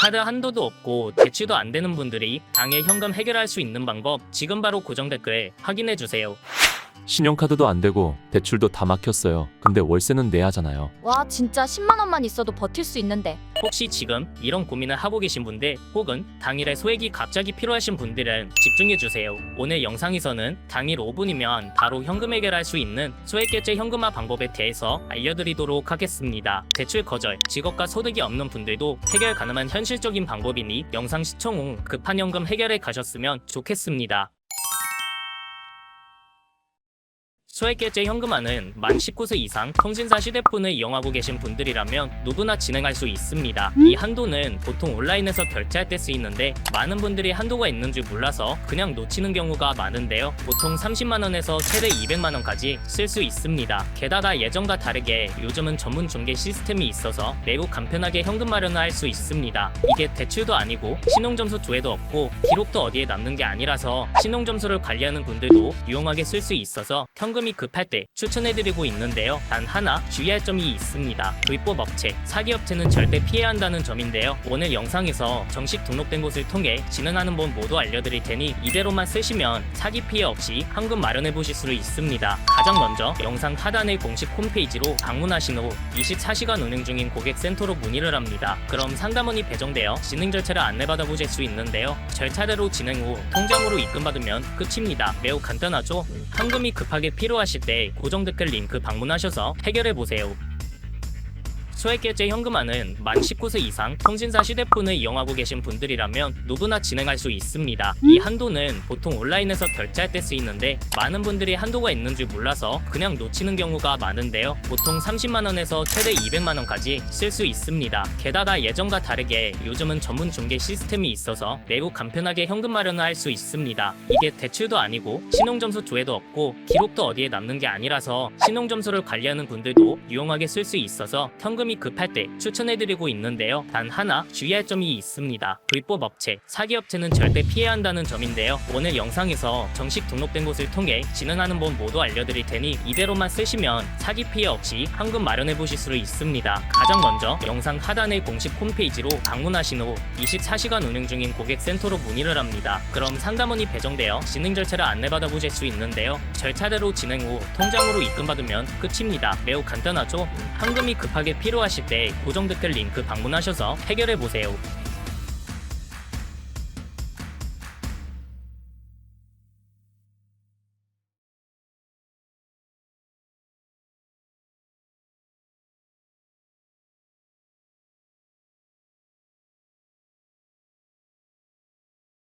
카드 한도도 없고 대출도 안 되는 분들이 당일 현금 해결할 수 있는 방법 지금 바로 고정 댓글 확인해 주세요. 신용카드도 안 되고 대출도 다 막혔어요. 근데 월세는 내야 하잖아요. 와 진짜 10만 원만 있어도 버틸 수 있는데 혹시 지금 이런 고민을 하고 계신 분들 혹은 당일에 소액이 갑자기 필요하신 분들은 집중해 주세요. 오늘 영상에서는 당일 5분이면 바로 현금 해결할 수 있는 소액 결제 현금화 방법에 대해서 알려드리도록 하겠습니다. 대출 거절, 직업과 소득이 없는 분들도 해결 가능한 현실적인 방법이니 영상 시청 후 급한 현금 해결에 가셨으면 좋겠습니다. 소액결제 현금화는 만 19세 이상 통신사 휴대폰을 이용하고 계신 분들이라면 누구나 진행할 수 있습니다. 이 한도는 보통 온라인에서 결제할 때 쓰이는데 많은 분들이 한도가 있는 줄 몰라서 그냥 놓치는 경우가 많은데요. 보통 30만 원에서 최대 200만 원까지 쓸 수 있습니다. 게다가 예전과 다르게 요즘은 전문 중개 시스템이 있어서 매우 간편하게 현금 마련을 할 수 있습니다. 이게 대출도 아니고 신용점수 조회도 없고 기록도 어디에 남는 게 아니라서 신용점수를 관리하는 분들도 유용하게 쓸 수 있어서 현금이 급할 때 추천해드리고 있는데요. 단 하나 주의할 점이 있습니다. 불법 업체, 사기 업체는 절대 피해야 한다는 점인데요. 오늘 영상에서 정식 등록된 곳을 통해 진행하는 법 모두 알려드릴 테니 이대로만 쓰시면 사기 피해 없이 현금 마련해 보실 수 있습니다. 가장 먼저 영상 하단의 공식 홈페이지로 방문하신 후 24시간 운행 중인 고객센터로 문의를 합니다. 그럼 상담원이 배정되어 진행 절차를 안내받아 보실 수 있는데요. 절차대로 진행 후 통장으로 입금받으면 끝입니다. 매우 간단하죠? 현금이 급하게 필요 하실 때 고정 댓글 링크 방문하셔서 해결해 보세요. 소액결제 현금화는 만 19세 이상 통신사 휴대폰을 이용하고 계신 분들이라면 누구나 진행할 수 있습니다. 이 한도는 보통 온라인에서 결제할 때 쓰이는데 많은 분들이 한도가 있는 줄 몰라서 그냥 놓치는 경우가 많은데요. 보통 30만 원에서 최대 200만 원까지 쓸 수 있습니다. 게다가 예전과 다르게 요즘은 전문 중개 시스템이 있어서 매우 간편하게 현금 마련을 할 수 있습니다. 이게 대출도 아니고 신용점수 조회도 없고 기록도 어디에 남는 게 아니라서 신용점수를 관리하는 분들도 유용하게 쓸 수 있어서 현금 이 급할 때 추천해드리고 있는데요. 단 하나 주의할 점이 있습니다. 불법 업체, 사기 업체는 절대 피해야 한다는 점인데요. 오늘 영상에서 정식 등록된 곳을 통해 진행하는 법 모두 알려드릴 테니 이대로만 쓰시면 사기 피해 없이 현금 마련해 보실 수 있습니다. 가장 먼저 영상 하단의 공식 홈페이지로 방문하신 후 24시간 운행 중인 고객센터로 문의를 합니다. 그럼 상담원이 배정되어 진행 절차를 안내받아 보실 수 있는데요. 절차대로 진행 후 통장으로 입금받으면 끝입니다. 매우 간단하죠? 현금이 급하게 필요하실 때 고정 댓글 링크 방문하셔서 해결해 보세요.